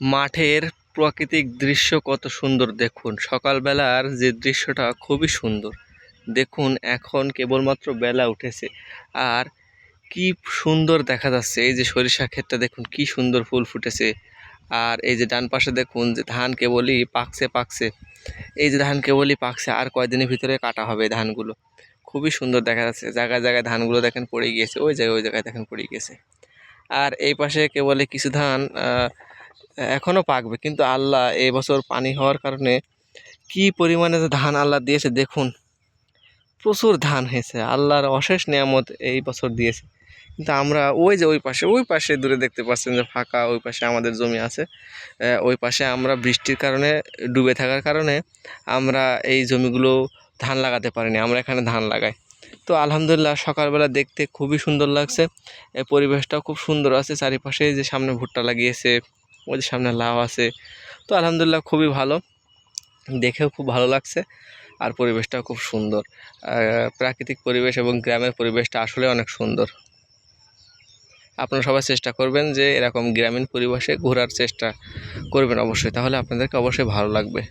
মাঠের প্রাকৃতিক দৃশ্য কত সুন্দর দেখুন। সকালবেলার যে দৃশ্যটা খুবই সুন্দর। দেখুন, এখন কেবলমাত্র বেলা উঠেছে। আর কি সুন্দর দেখা যাচ্ছে। এই যে সরিষা ক্ষেতটা দেখুন, কি সুন্দর ফুল ফুটেছে। আর এই যে ডান পাশে দেখুন যে ধান কেবলই পাকছে পাকছে। এই যে ধান কেবলই পাকছে, আর কয়দিনের ভিতরে কাটা হবে ধানগুলো। খুবই সুন্দর দেখা যাচ্ছে। জায়গায় জায়গায় ধানগুলো দেখেন পড়ে গিয়েছে, ওই জায়গায় ওই জায়গায় দেখেন পড়ে গিয়েছে। আর এই পাশে কেবলে কিছু ধান এখনও পাকবে। কিন্তু আল্লাহ এই বছর পানি হওয়ার কারণে কি পরিমাণে ধান আল্লাহ দিয়েছে দেখুন, প্রচুর ধান হয়েছে। আল্লাহর অশেষ নিয়ামত এই বছর দিয়েছে। কিন্তু আমরা ওই যে ওই পাশে ওই পাশে দূরে দেখতে পাচ্ছেন যে ফাঁকা, ওই পাশে আমাদের জমি আছে। ওই পাশে আমরা বৃষ্টির কারণে, ডুবে থাকার কারণে আমরা এই জমিগুলো ধান লাগাতে পারিনি, আমরা এখানে ধান লাগাই। তো আলহামদুলিল্লাহ সকালবেলা দেখতে খুবই সুন্দর লাগছে। পরিবেশটাও খুব সুন্দর আছে। চারিপাশে যে সামনে ভুট্টা লাগিয়েছে যে সামনে লাউ আছে। তো আলহামদুলিল্লাহ খুবই ভালো। দেখেও খুব ভালো লাগছে আর পরিবেশটাও খুব সুন্দর। প্রাকৃতিক পরিবেশ এবং গ্রামের পরিবেশটা আসলে অনেক সুন্দর। আপনারা সবাই চেষ্টা করবেন যে এরকম গ্রামীণ পরিবেশে ঘোরার চেষ্টা করবেন অবশ্যই। তাহলে আপনাদেরকে অবশ্যই ভালো লাগবে।